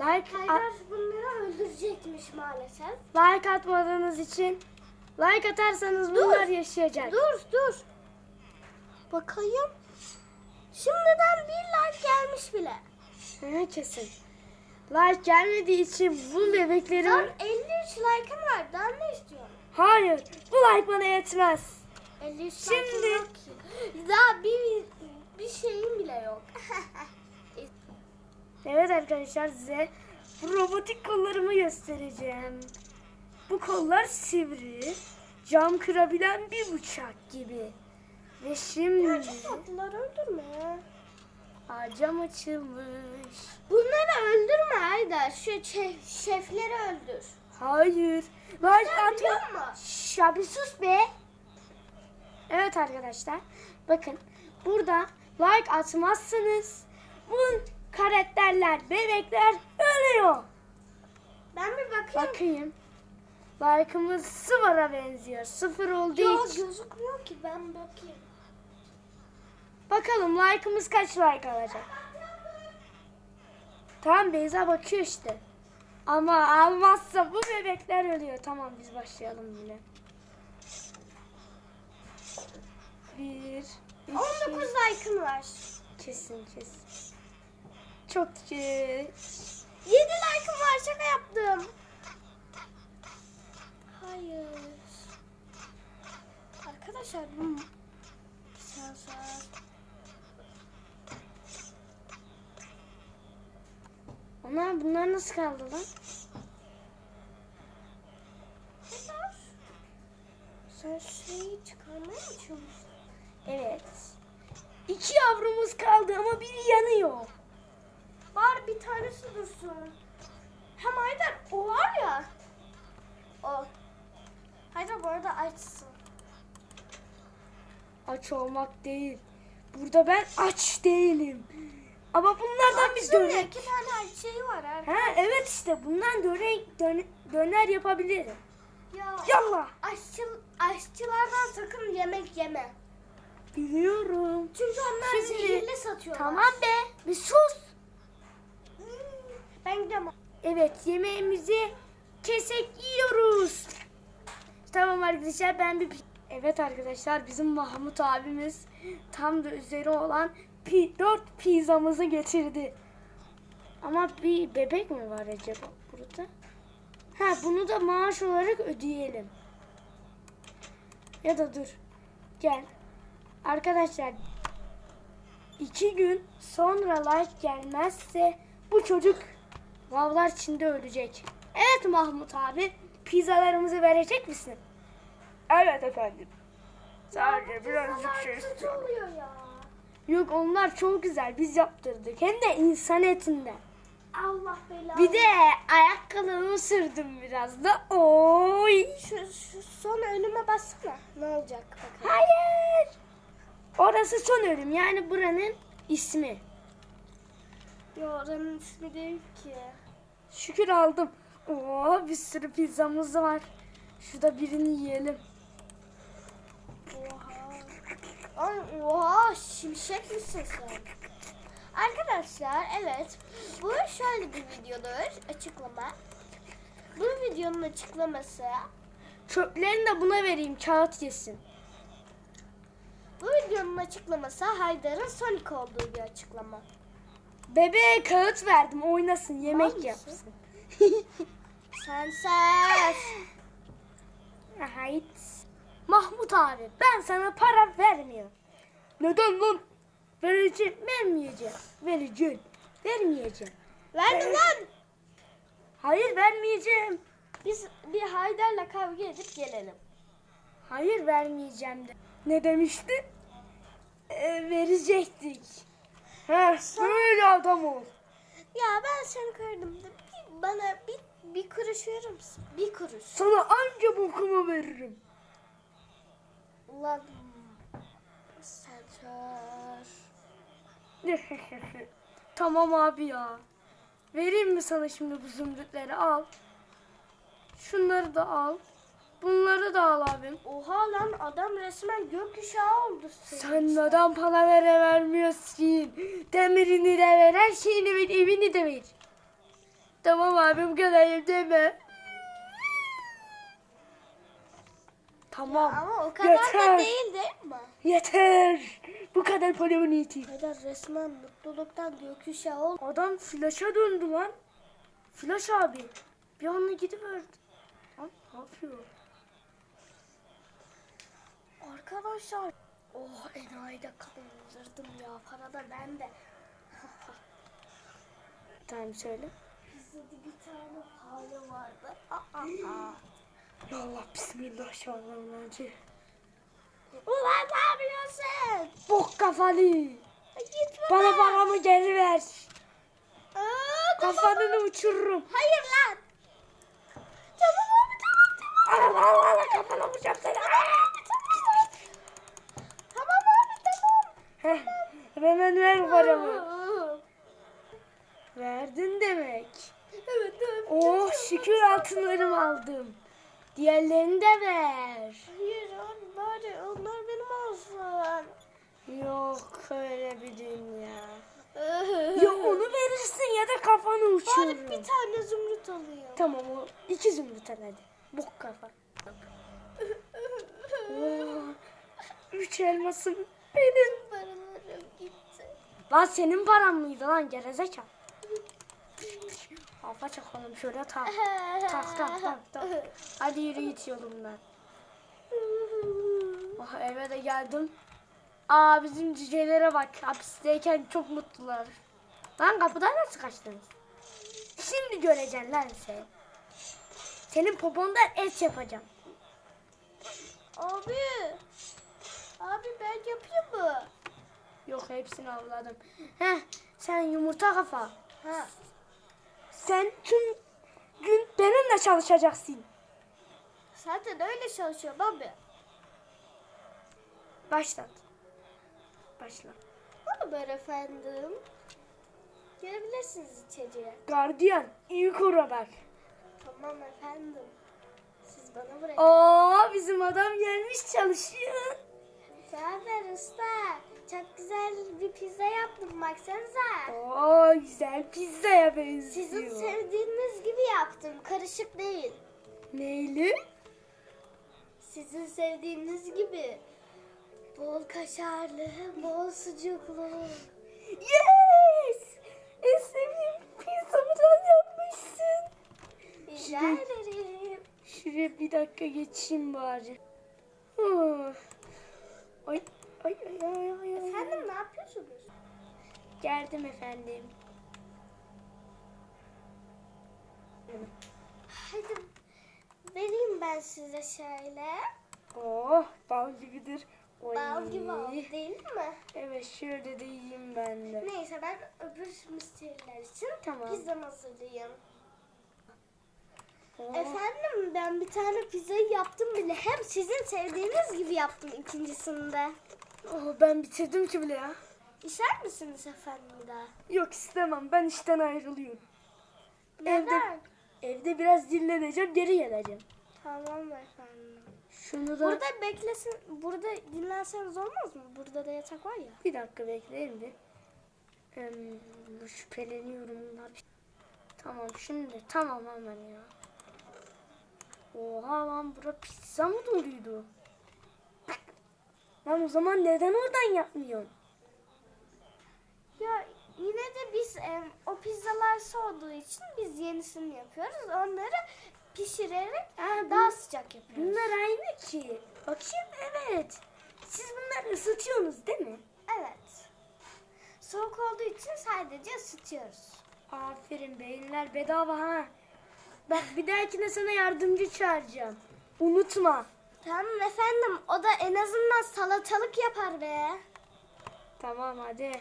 Like, Haydar bunları öldürecekmiş maalesef. like atmadığınız için like atarsanız bunlar yaşayacak. Dur dur. Bakayım. Şimdiden bir like gelmiş bile. Hı, kesin. Like gelmediği için bu Lan bebeklerin... 53 like'ın var. Daha ne istiyorsun? Hayır, bu like bana yetmez. 53 Şimdi- like'ın yok ki. Daha bir, bir şeyim bile yok. Evet arkadaşlar size bu robotik kollarımı göstereceğim. Bu kollar sivri, cam kırabilen bir bıçak gibi. Ve şimdi Çok tatlılar öldürme. Aa, cam açılmış. Bunları öldürme Haydar. Şu şef, şefleri öldür. Hayır. Biliyor atma. Şş, ya bir sus be. Evet arkadaşlar. Bakın burada like atmazsanız bu karakterler, bebekler ölüyor. Ben bir bakayım. Bakayım. Like'ımız sıfıra benziyor. Sıfır olduğu Yok için. gözükmüyor ki ben bakayım. Bakalım like'ımız kaç like alacak. Tamam Beyza bakıyor işte. Ama almazsa bu bebekler ölüyor. Tamam biz başlayalım bile. Bir, iki, 19 like'ın var. kesin kesin. Çok geç. 7 like'ım var şaka yaptım. Hayır. Arkadaşlar bu sensör. Onlar bunlar nasıl kaldı lan? Sen şeyi çıkarmaya mı çalıştın? Evet. İki yavrumuz kaldı ama biri yanıyor. Var bir tanesi dursun. Hem Haydar o var ya. O. Haydar bu arada açsın. Aç olmak değil. Burada ben aç değilim. Ama bunlardan ya, döner. iki tane şeyi var ha. Ha evet işte bundan döner, döner, döner yapabilirim. Ya. Yallah. Aşçı, aşçılardan sakın yemek yeme. Biliyorum. Çünkü onlar Şimdi- zehirli satıyorlar. Tamam be. Bir sus. Ben gidiyorum. Evet yemeğimizi kesek yiyoruz. Tamam arkadaşlar ben bir... Evet arkadaşlar bizim Mahmut abimiz tam da üzeri olan pi, 4 pizzamızı getirdi. Ama bir bebek mi var acaba burada? Ha bunu da maaş olarak ödeyelim. Ya da dur. Gel. Arkadaşlar iki gün sonra like gelmezse bu çocuk lavlar içinde ölecek. Evet Mahmut abi pizzalarımızı verecek misin? Evet efendim. Sadece birazcık şey istiyorum. ya. Yok onlar çok güzel biz yaptırdık. Hem de insan etinden. Allah belanı. Bir de ayakkabımı sürdüm biraz da. Oy. şu, şu son önüme bassana. Ne olacak bakalım. Hayır. Orası son ölüm yani buranın ismi. Yo oranın ismi değil ki. Şükür aldım. Oo bir sürü pizzamız var. Şurada birini yiyelim. Oha. Ay, oha şimşek misin sen? Arkadaşlar evet bu şöyle bir videodur açıklama. Bu videonun açıklaması Çöplerini de buna vereyim kağıt yesin. bu videonun açıklaması Haydar'ın Sonic olduğu bir açıklama. Bebeğe kağıt verdim oynasın yemek Hangisi? yapsın. Sen sen. Hayt. Mahmut abi ben sana para vermiyorum. Neden lan? Vereceğim, vermeyeceğim. Vereceğim, vermeyeceğim. Verdim lan. Hayır vermeyeceğim. Biz bir Haydar'la kavga edip gelelim. Hayır vermeyeceğim de. Ne demiştin? Ee, verecektik. Heh, böyle adam ol. Ya ben seni kırdım da bir, bana bir, bir kuruş verir misin? Bir kuruş. Sana anca bokumu veririm. Ulan sensör. tamam abi ya. Vereyim mi sana şimdi bu zümrütleri al. Şunları da al. Bunları da al abim. Oha lan adam resmen gökkuşağı oldu. Sen için. neden para vere vermiyorsun? Demirini de ver, her şeyini ver, evini de ver. Tamam abi bu kadar deme. Tamam. Ama o kadar Yeter. da değil değil mi? Yeter. Bu kadar poligoniti. Haydar resmen mutluluktan gökkuşağı oldu. Adam flaşa döndü lan. Flaş abi. Bir anda gidiverdi. Lan ne yapıyor? Arkadaşlar. Oh enayi de kandırdım ya. Para da bende. Tamam söyle. Bizde de bir tane pahalı vardı. Aa, aa. Allah bismillah şu an hacı. Ulan ne yapıyorsun? Bok kafalı. Gitme. Bana paramı geri ver. Aa, Kafanını uçururum. Hayır lan. Tamam abi tamam tamam. Allah Allah kafana vuracağım seni abi tamam. Heh, hemen ver paramı. Verdin demek. Evet evet. Oh şükür altınlarımı aldım. Diğerlerini de ver. Hayır bari onlar benim olsun. Yok öyle bir dünya. Ya onu verirsin ya da kafanı uçururum. Bari bir tane zümrüt alayım. Tamam o iki zümrüt al hadi. Bok kafa. Oh, üç elmasım benim. Lan senin paran mıydı lan gerizekalı? Kafa çakalım şöyle tak. Tak tak tak tak. Hadi yürü git yolumdan. Oh, eve de geldim. Aa bizim cücelere bak. Hapisteyken çok mutlular. Lan kapıdan nasıl kaçtınız? Şimdi göreceksin lan sen. Senin popondan et yapacağım. Abi. Abi ben yapayım mı? Yok hepsini avladım. Heh sen yumurta kafa. Ha. Sen tüm gün benimle çalışacaksın. Zaten öyle çalışıyorum abi. Başlat. Başla. Merhaba efendim. Gelebilirsiniz içeriye. Gardiyan iyi koru bak. Tamam efendim. Siz bana bırakın. Oo bizim adam gelmiş çalışıyor. Zafer usta. Çok güzel bir pizza yaptım baksanıza. Oo güzel pizzaya benziyor. Sizin sevdiğiniz gibi yaptım. Karışık değil. Neyli? Sizin sevdiğiniz gibi. Bol kaşarlı, bol sucuklu. Yes! En sevdiğim pizzamdan yapmışsın. Rica ederim. Şuraya bir dakika geçeyim bari. Oh. Ay ay ay ay ay. Efendim ne yapıyorsunuz? Geldim efendim. Hadi vereyim ben size şöyle. Oh bal gibidir. Oy. Bal gibi oldu değil mi? Evet şöyle de yiyeyim ben de. Neyse ben öbür müşteriler için Tamam. pizzamı hazırlayayım. Efendim ben bir tane pizzayı yaptım bile. Hem sizin sevdiğiniz gibi yaptım ikincisinde. Oh, ben bitirdim ki bile ya. İşer misiniz efendim daha? Yok istemem ben işten ayrılıyorum. Neden? Evde biraz dinleneceğim geri geleceğim. Tamam efendim. Şunu da Burada beklesin, burada dinlenseniz olmaz mı? Burada da yatak var ya. bir dakika bekleyin bir. Em, şüpheleniyorum. Tamam şimdi tamam hemen ya. Oha lan bura pizza mı doluydu? Lan o zaman neden oradan yapmıyorsun? Ya yine de biz em, o pizzalar soğuduğu için biz yenisini yapıyoruz. Onları pişirerek Ha, daha sıcak yapıyoruz. Bunlar aynı ki. Bakayım evet. Siz bunları ısıtıyorsunuz değil mi? Evet. Soğuk olduğu için sadece ısıtıyoruz. Aferin beyinler bedava ha. Bak bir dahakine sana yardımcı çağıracağım. Unutma. Tamam efendim o da en azından salatalık yapar be. Tamam hadi.